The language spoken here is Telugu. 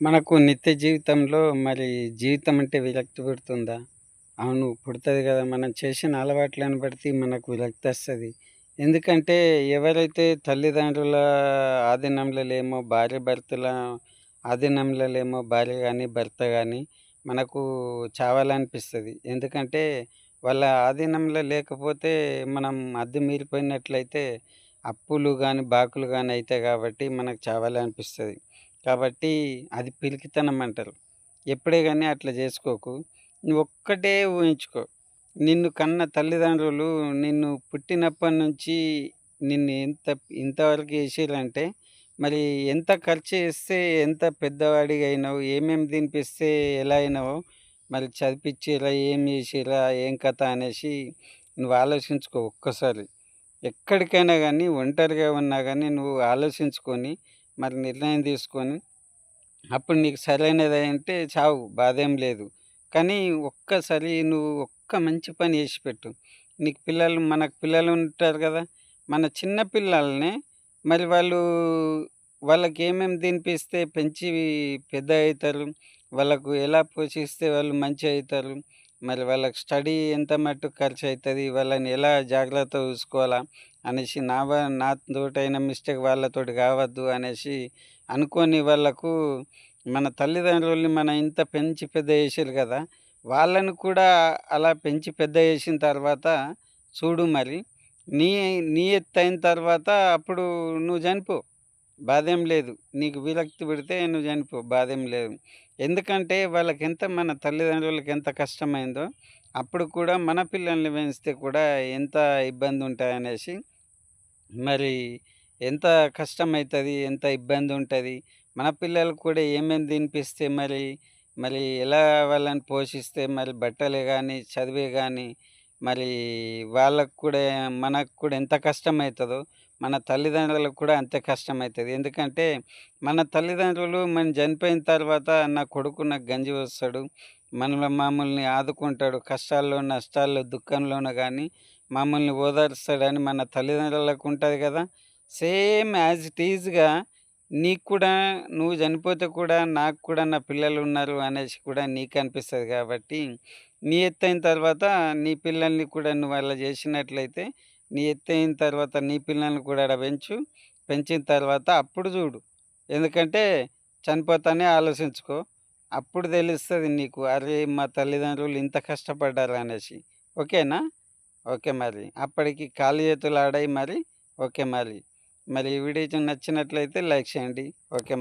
మనకు నిత్య జీవితంలో మరి జీవితం అంటే విరక్తి పుడుతుందా? అవును పుడుతుంది కదా మనం చేసిన అలవాట్లను బట్టి మనకు విరక్తొస్తది. ఎందుకంటే ఎవరైతే తల్లిదండ్రుల ఆధీనంలో లేమో, భార్యాభర్తల ఆధీనంలో లేమో భార్య కానీ భర్త కానీ మనకు చావాలనిపిస్తుంది ఎందుకంటే వాళ్ళ ఆధీనంలో లేకపోతే మనం అద్దె మీరిపోయినట్లయితే అప్పులు కానీ బాకులు కానీ అవుతాయి కాబట్టి మనకు చావాలనిపిస్తుంది కాబట్టి అది పిలికితనం అంటారు. ఎప్పుడే కానీ అట్లా చేసుకోకు నువ్వు ఒక్కటే ఊహించుకో. నిన్ను కన్న తల్లిదండ్రులు నిన్ను పుట్టినప్పటి నుంచి నిన్ను ఎంత ఇంతవరకు చేసిర్రంటే మరి ఎంత ఖర్చు చేస్తే ఎంత పెద్దవాడిగా అయినావు, ఏమేమి తినిపిస్తే ఎలా అయినావో, మరి చదివిపిచ్చిర్రా, ఏం చేసేలా ఏం కథ అనేసి నువ్వు ఆలోచించుకో ఒక్కసారి. ఎక్కడికైనా కానీ ఒంటరిగా ఉన్నా కానీ నువ్వు ఆలోచించుకొని మరి నిర్ణయం తీసుకొని అప్పుడు నీకు సరైనది అంటే చావు బాధేం లేదు. కానీ ఒక్కసారి నువ్వు ఒక్క మంచి పని చేసి పెట్టు. నీకు పిల్లలు మనకు పిల్లలు ఉంటారు కదా మన చిన్న పిల్లల్ని మరి వాళ్ళు వాళ్ళకి ఏమేమి తినిపిస్తే పెంచి పెద్ద అవుతారు వాళ్ళకు ఎలా పోషిస్తే వాళ్ళు మంచిగయితారు, మరి వాళ్ళకి స్టడీ ఎంత మట్టుకు ఖర్చు అవుతుంది వాళ్ళని ఎలా జాగ్రత్తగా చూసుకోవాలా? అనేసి నా నా తోటైన మిస్టేక్ వాళ్ళతోటి కావద్దు అనేసి అనుకోని వాళ్ళకు మన తల్లిదండ్రుల్ని మనం ఇంత పెంచి పెద్ద చేసారు కదా? వాళ్ళని కూడా అలా పెంచి పెద్ద చేసిన తర్వాత చూడు మరి నీ నీ ఎత్తైన తర్వాత అప్పుడు నువ్వు చనిపో. బాధేం లేదు. నీకు విరక్తి పెడితే నువ్వు చనిపో. బాధేం లేదు. ఎందుకంటే వాళ్ళకి ఎంత మన తల్లిదండ్రులకి ఎంత కష్టమైందో అప్పుడు కూడా మన పిల్లల్ని పెంచితే కూడా ఎంత ఇబ్బంది ఉంటాయనేసి మరి ఎంత కష్టమవుతుంది ఎంత ఇబ్బంది ఉంటుంది మన పిల్లలకు కూడా ఏమేమి తినిపిస్తే మరి, మరి ఎలా వాళ్ళని పోషిస్తే మరి బట్టలే కానీ చదివే కానీ మరి వాళ్ళకు కూడా మనకు కూడా ఎంత కష్టమవుతుందో మన తల్లిదండ్రులకు కూడా అంతే కష్టమవుతుంది ఎందుకంటే మన తల్లిదండ్రులు మనం చనిపోయిన తర్వాత నా కొడుకు నాకు గంజి వస్తాడు మనలో మమ్మల్ని ఆదుకుంటాడు. కష్టాల్లో, నష్టాల్లో, దుఃఖంలోనూ కానీ మమ్మల్ని ఓదారుస్తాడని మన తల్లిదండ్రులకు ఉంటుంది కదా సేమ్ యాజ్ ఇట్ ఈజ్‌గా నీకు కూడా నువ్వు చనిపోతే కూడా నాకు కూడా నా పిల్లలు ఉన్నారు అనేసి కూడా నీకు అనిపిస్తుంది కాబట్టి నీ ఎత్తైన తర్వాత నీ పిల్లల్ని కూడా నువ్వు అలా చేసినట్లయితే, నీ ఎత్తయిన తర్వాత నీ పిల్లల్ని కూడా ఆడ పెంచు. పెంచిన తర్వాత అప్పుడు చూడు. ఎందుకంటే చనిపోతానే ఆలోచించుకో. అప్పుడు తెలుస్తుంది నీకు. అరే! మా తల్లిదండ్రులు ఇంత కష్టపడ్డారు అనేసి. ఓకేనా? ఓకే మరి. అప్పటికి ఖాళీ చేతులు ఆడాయి మరి. ఓకే మరి. మరి ఈ వీడియో నచ్చినట్లయితే లైక్ చేయండి. ఓకే.